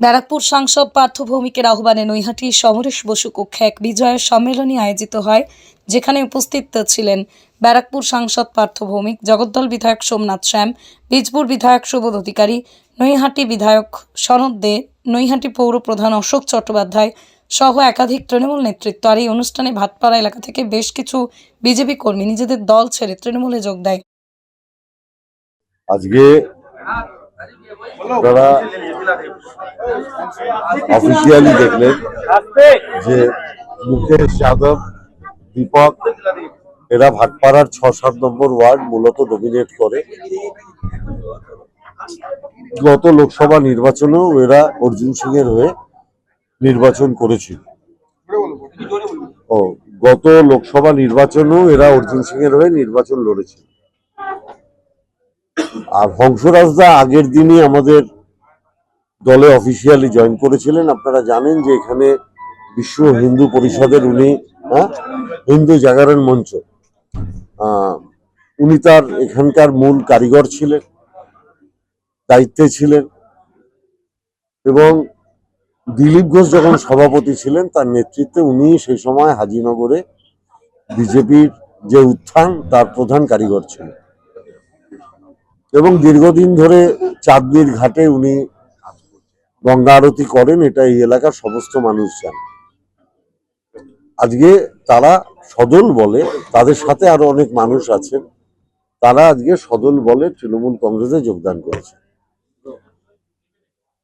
ব্যারাকপুর সাংসদ পার্থ ভৌমিকের আহ্বানে নৈহাটি সমরেশ বসু কক্ষে এক বিজয়ের সম্মেলনী আয়োজিত হয়, যেখানে উপস্থিত ছিলেন ব্যারাকপুর সাংসদ পার্থ ভৌমিক জগদ্দল বিধায়ক সোমনাথ শ্যাম, বীজপুর বিধায়ক সুবোধ অধিকারী, নৈহাটি বিধায়ক সনদ দে, নৈহাটি পৌর প্রধান অশোক চট্টোপাধ্যায় সহ একাধিক তৃণমূল নেতৃত্ব। আর এই অনুষ্ঠানে ভাটপাড়া এলাকা থেকে বেশ কিছু বিজেপি কর্মী নিজেদের দল ছেড়ে তৃণমূলে যোগ দেয়। আজকে আপনারা অফিসিয়ালি দেখলেন যে মুকেশ যাদব, দীপক, এরা ভাটপাড়ার ছ সাত নম্বর ওয়ার্ড মূলত ডমিনেট করে। গত লোকসভা নির্বাচনেও এরা অর্জুন সিং এর হয়ে নির্বাচন করেছিল। ও, গত লোকসভা নির্বাচনেও এরা অর্জুন সিং এর হয়ে নির্বাচন লড়েছিল। আর হংসরাজদা আগের দিনই আমাদের দলে অফিসিয়ালি জয়েন করেছিলেন। আপনারা জানেন যে এখানে বিশ্ব হিন্দু পরিষদের উনি হ্যাঁ, হিন্দু জাগরণ মঞ্চ। উনি তার এখানকার মূল কারিগর ছিলেন দায়িত্বে ছিলেন এবং দিলীপ ঘোষ যখন সভাপতি ছিলেন তার নেতৃত্বে উনি সেই সময় হাজিনগরে বিজেপির যে উত্থান তার প্রধান কারিগর ছিলেন। এবং দীর্ঘদিন ধরে চাঁদনির ঘাটে উনি গঙ্গা আরতি করেন, এটা এই এলাকার সমস্ত মানুষ জানে। আজকে তারা সদল বলে, তাদের সাথে আরও অনেক মানুষ আছেন, তারা আজকে সদল বলে তৃণমূল কংগ্রেসে যোগদান করেছে।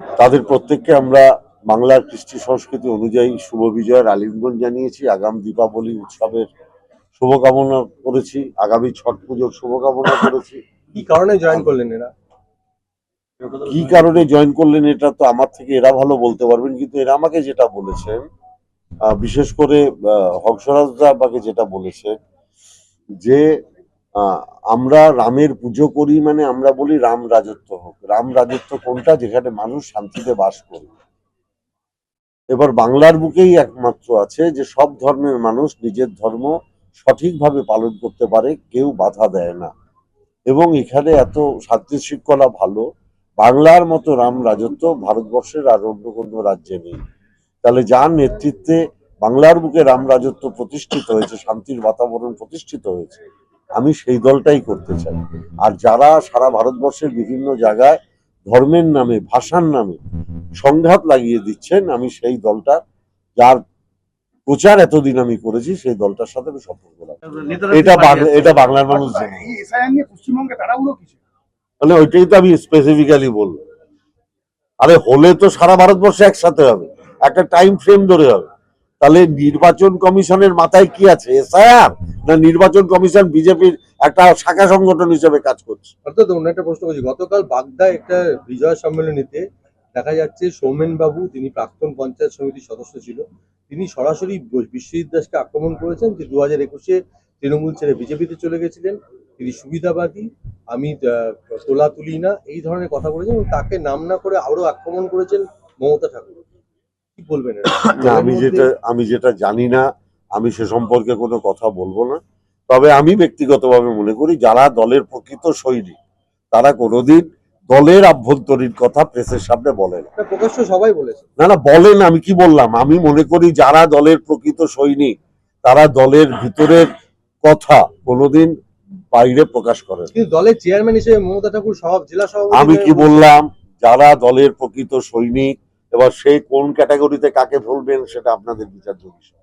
তাদের প্রত্যেককে আমরা বাংলার কৃষ্টি সংস্কৃতি অনুযায়ী শুভ বিজয়ের আলিঙ্গন জানিয়েছি, আগাম দীপাবলি উৎসবের শুভকামনা করেছি, আগামী ছট পুজোর শুভকামনা করেছি। কি কারণে জয়েন করলেন এরা? কি কারণে জয়েন করলেন এটা তো আমার থেকে এরা ভালো বলতে পারবেন, কিন্তু এরা আমাকে যেটা বলেছেন বিশেষ করে হংসরাজদা আমাকে যেটা বলেছেন যে আমরা রামের পুজো করি মানে আমরা বলি রাম রাজত্ব হোক। রাম রাজত্ব কোনটা? যেখানে মানুষ শান্তিতে বাস করে। এবার বাংলার বুকেই একমাত্র আছে যে সব ধর্মের মানুষ নিজের ধর্ম সঠিকভাবে পালন করতে পারে, কেউ বাধা দেয় না। এবং এখানে এত শান্তি শৃঙ্খলা ভালো, বাংলার মতো রাম রাজত্ব ভারতবর্ষের আর অন্য কোনো রাজ্যে নেই। তাহলে যার নেতৃত্বে বাংলার বুকে রাম রাজত্ব প্রতিষ্ঠিত হয়েছে, শান্তির বাতাবরণ প্রতিষ্ঠিত হয়েছে, আমি সেই দলটাই করতে চাই। আর যারা সারা ভারতবর্ষের বিভিন্ন জায়গায় ধর্মের নামে, ভাষার নামে সংঘাত লাগিয়ে দিচ্ছেন, আমি সেই দলটা, যার প্রচার এতদিন আমি করেছি সেই দলটার সাথে আমি সম্পর্ক এটা এটা বাংলার মানুষ জানে। এই পশ্চিমবঙ্গে তাড়াহুড়ো কিছু তাহলে ওইটাই তো আমি স্পেসিফিক্যালি বলব। আরে হলে তো সারা ভারতবর্ষে একসাথে হবে। একটা টাইম ফ্রেম ধরে হবে। তাহলে নির্বাচন কমিশনের মাথায় কি আছে? এসআইআর? না নির্বাচন কমিশন বিজেপির একটা শাখা সংগঠন হিসেবে কাজ করছে? অর্থাৎ অন্য একটা প্রশ্ন করছি গতকাল বাগদায় একটা বিজয় সম্মেলনীতে দেখা যাচ্ছে সৌমেন বাবু তিনি প্রাক্তন পঞ্চায়েত সমিতির সদস্য ছিল তিনি সরাসরি বিশ্বজিৎ দাসকে আক্রমণ করেছেন যে দু হাজার একুশে তৃণমূল ছেড়ে বিজেপিতে চলে গেছিলেন। তিনি সুবিধাবাদী, আমি তোলা তুলি না এই ধরনের কথা বলেছেন এবং তাকে নাম না করে আরও আক্রমণ করেছেন মমতা ঠাকুর। কি বলবেন? আমি যেটা আমি যেটা জানি না, আমি সে সম্পর্কে কোনো কথা বলব না। তবে আমি ব্যক্তিগতভাবে মনে করি, যারা দলের প্রকৃত সৈনিক, তারা কোনোদিন দলের আভ্যন্তরীণ কথা প্রেসের সামনে বলে না। প্রকাশ্য সবাই বলেছে। না না বলেন আমি কি বললাম? আমি মনে করি যারা দলের প্রকৃত সৈনিক তারা দলের ভিতরের কথা কোনোদিন বাইরে প্রকাশ করে কিন্তু দলের চেয়ারম্যান হিসেবে মমতা ঠাকুর সব জেলা সভাপতি আমি কি বললাম? যারা দলের প্রকৃত সৈনিক এবার সে কোন ক্যাটাগরিতে কাকে ফেলবেন সেটা আপনাদের বিচার্য বিষয়।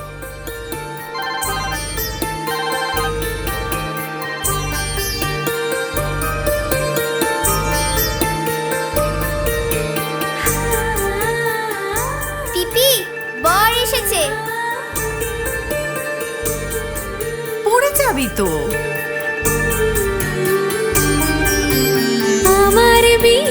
যাবি তো আমার বিয়ে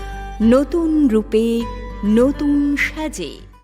নতুন রূপে নতুন সাজে।